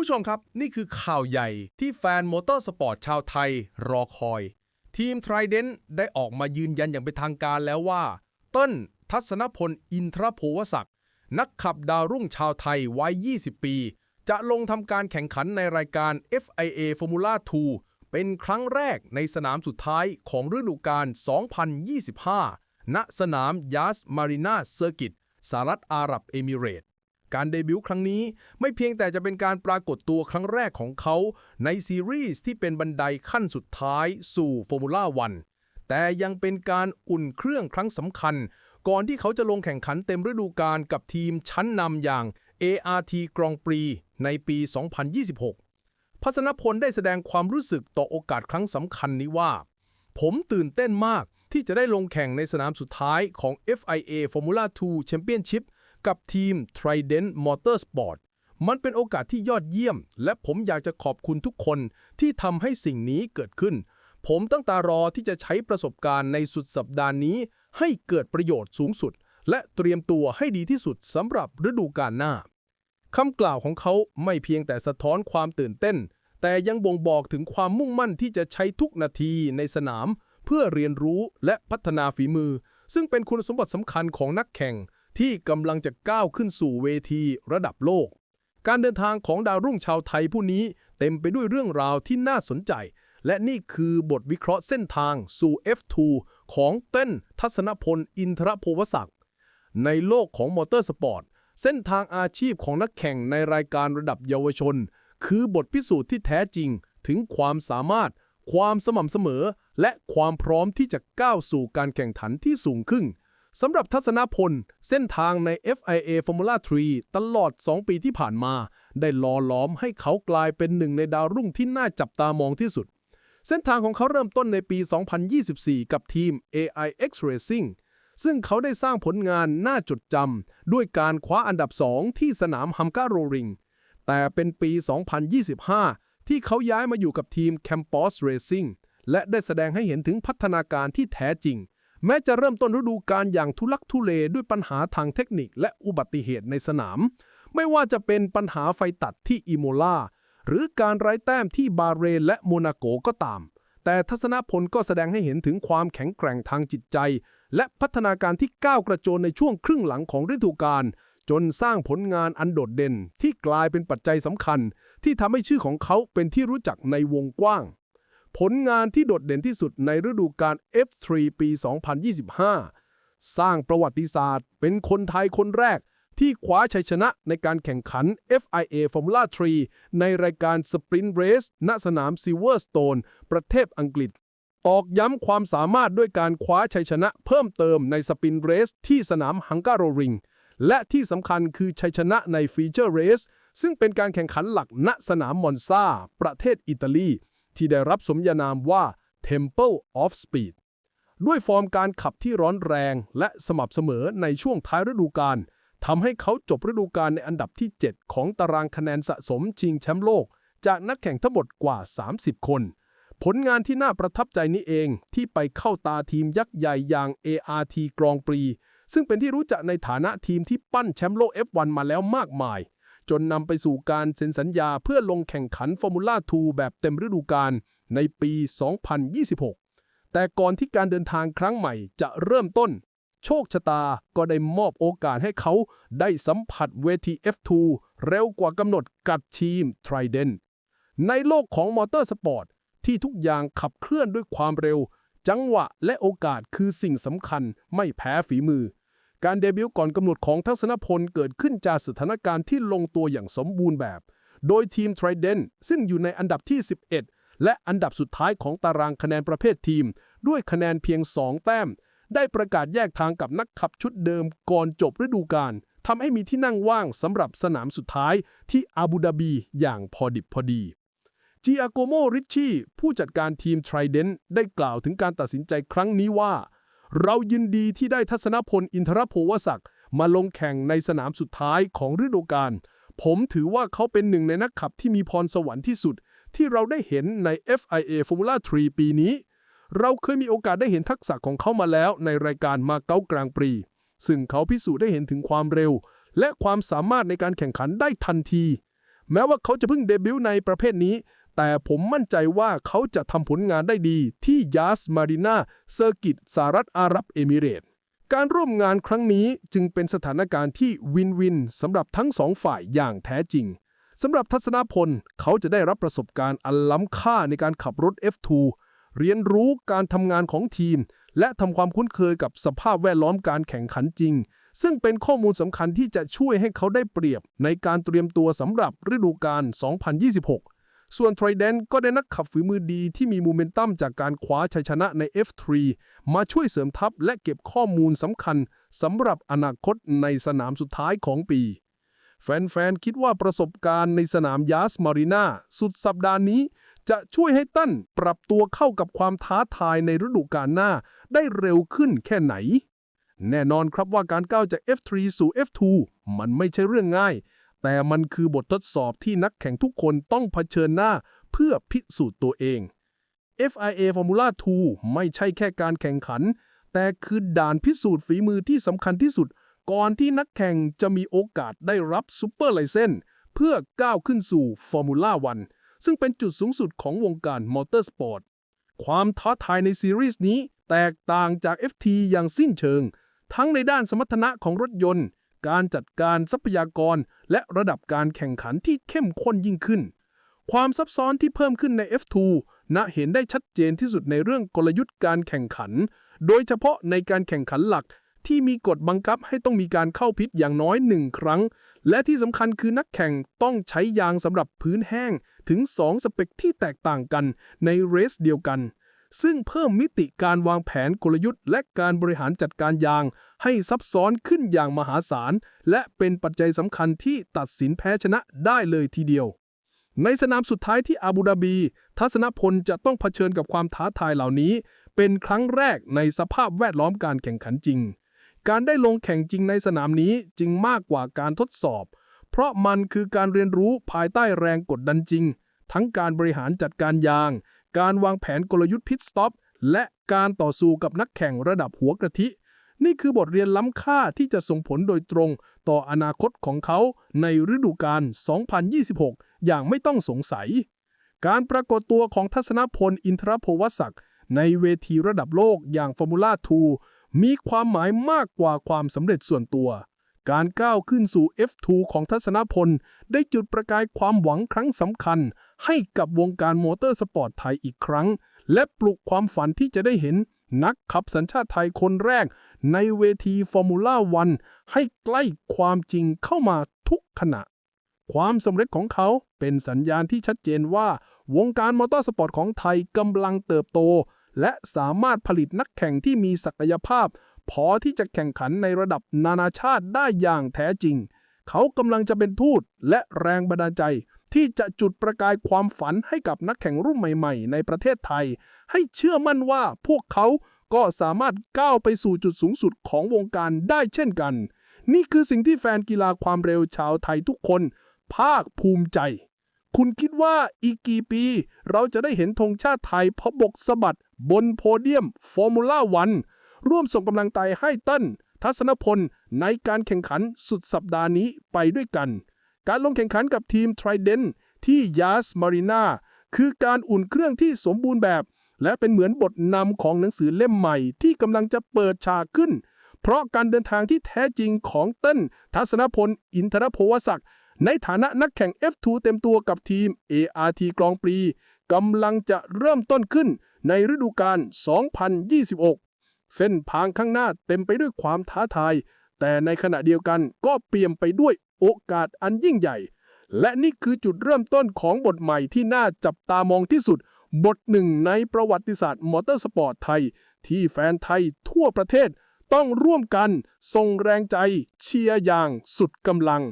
ผู้ชมครับ นี่คือข่าวใหญ่ที่แฟนมอเตอร์สปอร์ตชาวไทยรอคอย ทีม Trident ได้ออกมายืนยันอย่างเป็นทางการแล้วว่า เต้นทัศนพลอินทรโพวศักดิ์นักขับดาวรุ่งชาวไทยวัย 20 ปี จะลงทำการแข่งขันในรายการ FIA Formula 2 เป็นครั้งแรกในสนามสุดท้ายของฤดูกาล 2025 ณ สนามยาสมารีนาเซอร์กิตสหรัฐอาหรับเอมิเรตส์ การเดบิวต์ครั้งนี้ ไม่เพียงแต่จะเป็นการปรากฏตัวครั้งแรกของเขา ในซีรีส์ที่เป็นบันไดขั้นสุดท้ายสู่ฟอร์มูล่าวันแต่ยังเป็นการอุ่นเครื่องครั้งสำคัญ ก่อนที่เขาจะลงแข่งขันเต็มฤดูกาลกับทีมชั้นนำอย่าง ART กรองปรี ในปี 2026 พัศนพลได้แสดงความรู้สึกต่อโอกาสครั้งสำคัญนี้ว่า ผมตื่นเต้นมากที่จะได้ลงแข่งในสนามสุดท้ายของ FIA Formula 2 Championship กับทีม Trident Motorsport มันเป็นโอกาสที่ยอดเยี่ยม และผมอยากจะขอบคุณทุกคนที่ทำให้สิ่งนี้เกิดขึ้น ผมตั้งตารอที่จะใช้ประสบการณ์ในสุดสัปดาห์นี้ ให้เกิดประโยชน์สูงสุด และเตรียมตัวให้ดีที่สุดสำหรับฤดูกาลหน้าคำกล่าวของเขาไม่เพียงแต่สะท้อนความตื่นเต้น แต่ยังบ่งบอกถึงความมุ่งมั่นที่จะใช้ทุกนาทีในสนาม เพื่อเรียนรู้และพัฒนาฝีมือ ซึ่งเป็นคุณสมบัติสำคัญของนักแข่ง ที่กำลังจะก้าวขึ้นสู่เวทีระดับโลก การเดินทางของดาวรุ่งชาวไทยผู้นี้เต็มไปด้วยเรื่องราวที่น่าสนใจ และนี่คือบทวิเคราะห์เส้นทางสู่ F2 ของเต้นทัศนพลอินทรโพวศักดิ์ในโลกของมอเตอร์สปอร์ต เส้นทางอาชีพของนักแข่งในรายการระดับเยาวชน คือบทพิสูจน์ที่แท้จริงถึงความสามารถ ความสม่ำเสมอ และความพร้อมที่จะก้าวสู่การแข่งขันที่สูงขึ้น สำหรับทัศนพล เส้นทางใน FIA Formula 3 ตลอด 2 ปีที่ผ่านมา ได้ล่อหลอมให้เขากลายเป็นหนึ่งในดาวรุ่งที่น่าจับตามองที่สุด เส้นทางของเขาเริ่มต้นในปี 2024 กับทีม AIX Racing ซึ่งเขาได้สร้างผลงานน่าจดจำด้วยการคว้าอันดับ 2 ที่สนามฮัมการโรริง แต่เป็นปี 2025 ที่เขาย้ายมาอยู่กับทีม Campos Racing และได้แสดงให้เห็นถึงพัฒนาการที่แท้จริง แม้จะเริ่มต้นฤดูกาลอย่างทุลักทุเลด้วยปัญหาทางเทคนิคและอุบัติเหตุในสนาม ไม่ว่าจะเป็นปัญหาไฟตัดที่อิโมลาหรือการไร้แต้มที่บาเรนและโมนาโกก็ตาม แต่ทัศนพลก็แสดงให้เห็นถึงความแข็งแกร่งทางจิตใจ และพัฒนาการที่ก้าวกระโจนในช่วงครึ่งหลังของฤดูกาลจนสร้างผลงานอันโดดเด่นที่กลายเป็นปัจจัยสำคัญ ที่ทำให้ชื่อของเขาเป็นที่รู้จักในวงกว้าง ผลงานที่โดดเด่นที่สุดในฤดูกาล F3 ปี 2025 สร้างประวัติศาสตร์ เป็นคนไทยคนแรก ที่คว้าชัยชนะในการแข่งขัน FIA Formula 3 ในรายการ Sprint Race ณสนาม Silverstone ประเทศอังกฤษ ตอกย้ำความสามารถด้วยการคว้าชัยชนะเพิ่มเติมในสปินเรสที่สนามฮังการโรริงและที่สำคัญคือชัยชนะในฟีเจอร์เรสซึ่งเป็นการแข่งขันหลักณสนามมอนซาประเทศอิตาลี ที่ได้รับสมญานามว่า Temple of Speed ด้วยฟอร์มการขับที่ร้อนแรงและสม่ำเสมอในช่วงท้ายฤดูกาลทำให้เขาจบฤดูกาลในอันดับที่ 7 ของตารางคะแนนสะสมชิงแชมป์โลก จากนักแข่งทั้งหมดกว่า 30 คน ผลงานที่น่าประทับใจนี้เองที่ไปเข้าตาทีมยักษ์ใหญ่อย่าง ART กรองปรี ซึ่งเป็นที่รู้จักในฐานะทีมที่ปั้นแชมป์โลก F1 มาแล้วมากมาย จนนำไปสู่การเซ็นสัญญาเพื่อลงแข่งขันฟอร์มูล่า 2 แบบเต็มฤดูกาลในปี 2026 แต่ก่อนที่การเดินทางครั้งใหม่จะเริ่มต้น โชคชะตาก็ได้มอบโอกาสให้เขาได้สัมผัสเวที F2 เร็วกว่ากำหนดกับทีม Trident ในโลกของมอเตอร์สปอร์ตที่ทุกอย่างขับเคลื่อนด้วยความเร็ว จังหวะและโอกาสคือสิ่งสำคัญไม่แพ้ฝีมือ การเดบิวต์ก่อนกำหนดของทัศนพลเกิดขึ้นจากสถานการณ์ที่ลงตัวอย่างสมบูรณ์แบบ โดยทีม Trident ซึ่งอยู่ในอันดับที่ 11 และอันดับสุดท้ายของตารางคะแนนประเภททีม ด้วยคะแนนเพียง 2 แต้ม ได้ประกาศแยกทางกับนักขับชุดเดิมก่อนจบฤดูกาลทำให้มีที่นั่งว่างสำหรับสนามสุดท้ายที่อาบูดาบีอย่างพอดิบพอดีจิอาโกโมริชชี่ผู้จัดการทีม Trident ได้กล่าวถึงการตัดสินใจครั้งนี้ว่า เรายินดีที่ได้ทัศนพลอินทรโพวศักดิ์มาลงแข่งในสนามสุดท้ายของฤดูกาล ผมถือว่าเขาเป็นหนึ่งในนักขับที่มีพรสวรรค์ที่สุด ที่เราได้เห็นใน FIA Formula 3 ปีนี้ เราเคยมีโอกาสได้เห็นทักษะของเขามาแล้วในรายการมาเก๊ากลางปรีซึ่งเขาพิสูจน์ได้เห็นถึงความเร็ว และความสามารถในการแข่งขันได้ทันที แม้ว่าเขาจะเพิ่งเดบิวต์ในประเภทนี้ แต่ผมมั่นใจว่าเขาจะทำผลงานได้ดีที่ยาสมารีนาเซอร์กิตสหรัฐอาหรับเอมิเรตส์การร่วมงานครั้งนี้จึงเป็นสถานการณ์ที่วินวินสำหรับทั้งสองฝ่ายอย่างแท้จริงสำหรับทัศนพล เขาจะได้รับประสบการณ์อันล้ำค่าในการขับรถ F2 เรียนรู้การทำงานของทีม และทำความคุ้นเคยกับสภาพแวดล้อมการแข่งขันจริง ซึ่งเป็นข้อมูลสำคัญที่จะช่วยให้เขาได้เปรียบในการเตรียมตัวสำหรับฤดูกาล2026 ส่วน Trident ก็ได้นักขับฝีมือดีที่มีโมเมนตัมจากการคว้าชัยชนะใน F3 มาช่วยเสริมทัพและเก็บข้อมูลสำคัญสำหรับอนาคตในสนามสุดท้ายของปี แฟนๆ คิดว่าประสบการณ์ในสนามยาสมารีนาสุดสัปดาห์นี้ จะช่วยให้ตั้นปรับตัวเข้ากับความท้าทายในฤดูกาลหน้าได้เร็วขึ้นแค่ไหน แน่นอนครับว่าการก้าวจาก F3 สู่ F2 มันไม่ใช่เรื่องง่าย แต่มันคือบททดสอบที่นักแข่งทุกคนต้องเผชิญหน้าเพื่อพิสูจน์ตัวเอง FIA Formula 2 ไม่ใช่แค่การแข่งขัน แต่คือด่านพิสูจน์ฝีมือที่สำคัญที่สุด ก่อนที่นักแข่งจะมีโอกาสได้รับซูเปอร์ไลเซนเพื่อก้าวขึ้นสู่ Formula 1 ซึ่งเป็นจุดสูงสุดของวงการมอเตอร์สปอร์ต ความท้าทายในซีรีส์นี้แตกต่างจาก FT อย่างสิ้นเชิง ทั้งในด้านสมรรถนะของรถยนต์ การจัดการทรัพยากร และระดับการแข่งขันที่เข้มข้นยิ่งขึ้น ความซับซ้อนที่เพิ่มขึ้นใน F2 ณเห็นได้ชัดเจนที่สุดในเรื่องกลยุทธ์การแข่งขัน โดยเฉพาะในการแข่งขันหลักที่มีกฎบังคับให้ต้องมีการเข้าพิษอย่างน้อยหนึ่งครั้ง และที่สำคัญคือนักแข่งต้องใช้ยางสำหรับพื้นแห้งถึง 2 สเปคที่แตกต่างกันในเรสเดียวกัน ซึ่งเพิ่มมิติการวางแผนกลยุทธ์ และการบริหารจัดการยาง ให้ซับซ้อนขึ้นอย่างมหาศาล และเป็นปัจจัยสำคัญที่ตัดสินแพ้ชนะได้เลยทีเดียว ในสนามสุดท้ายที่อาบูดาบี ทัศนพลจะต้องเผชิญกับความท้าทายเหล่านี้ เป็นครั้งแรกในสภาพแวดล้อมการแข่งขันจริง การได้ลงแข่งจริงในสนามนี้จึงมากกว่าการทดสอบ เพราะมันคือการเรียนรู้ภายใต้แรงกดดันจริง ทั้งการบริหารจัดการยาง การวางแผนกลยุทธ์พิทสต็อปและการต่อสู้กับนักแข่งระดับหัวกะทิ นี่คือบทเรียนล้ำค่าที่จะส่งผลโดยตรงต่ออนาคตของเขาในฤดูกาล 2026 อย่างไม่ต้องสงสัย การปรากฏตัวของทัศนพลอินทรพวศักดิ์ในเวทีระดับโลกอย่างฟอร์มูล่า2มีความหมายมากกว่าความสำเร็จส่วนตัว การก้าวขึ้นสู่ F2 ของทัศนพล ได้จุดประกายความหวังครั้งสำคัญ ให้กับวงการมอเตอร์สปอร์ตไทยอีกครั้ง และปลุกความฝันที่จะได้เห็นนักขับสัญชาติไทยคนแรก ในเวทีฟอร์มูล่าวันให้ใกล้ความจริงเข้ามาทุกขณะ ความสำเร็จของเขาเป็นสัญญาณที่ชัดเจนว่า วงการมอเตอร์สปอร์ตของไทยกำลังเติบโต และสามารถผลิตนักแข่งที่มีศักยภาพ พอที่จะแข่งขันในระดับนานาชาติได้อย่างแท้จริง เขากำลังจะเป็นทูตและแรงบันดาลใจ ที่จะจุดประกายความฝันให้กับนักแข่งรุ่นใหม่ๆ ในประเทศไทย ให้เชื่อมั่นว่าพวกเขาก็สามารถก้าวไปสู่จุดสูงสุดของวงการได้เช่นกัน นี่คือสิ่งที่แฟนกีฬาความเร็วชาวไทยทุกคน ภาคภูมิใจ คุณคิดว่าอีกกี่ปี เราจะได้เห็นธงชาติไทยพบกสะบัดบนโพเดียมฟอร์มูล่าวันร่วมส่งกำลังใจให้เต้นทัศนพลในการแข่งขันสุดสัปดาห์นี้ไปด้วยกัน การลงแข่งขันกับทีม Trident ที่ยาสมารีนาคือการอุ่นเครื่องที่สมบูรณ์แบบ และเป็นเหมือนบทนำของหนังสือเล่มใหม่ที่กำลังจะเปิดฉากขึ้น เพราะการเดินทางที่แท้จริงของเต้น ทัศนพล อินทรพวศักดิ์ในฐานะนักแข่ง F2 เต็มตัวกับทีม ART กรองปรีกำลังจะเริ่มต้นขึ้นในฤดูกาล 2026 เส้นทางข้างหน้าเต็มไปด้วยความท้าทาย แต่ในขณะเดียวกันก็เปี่ยมไปด้วยโอกาสอันยิ่งใหญ่ และนี่คือจุดเริ่มต้นของบทใหม่ที่น่าจับตามองที่สุด บทหนึ่งในประวัติศาสตร์มอเตอร์สปอร์ตไทย ที่แฟนไทยทั่วประเทศต้องร่วมกันส่งแรงใจเชียร์อย่างสุดกำลัง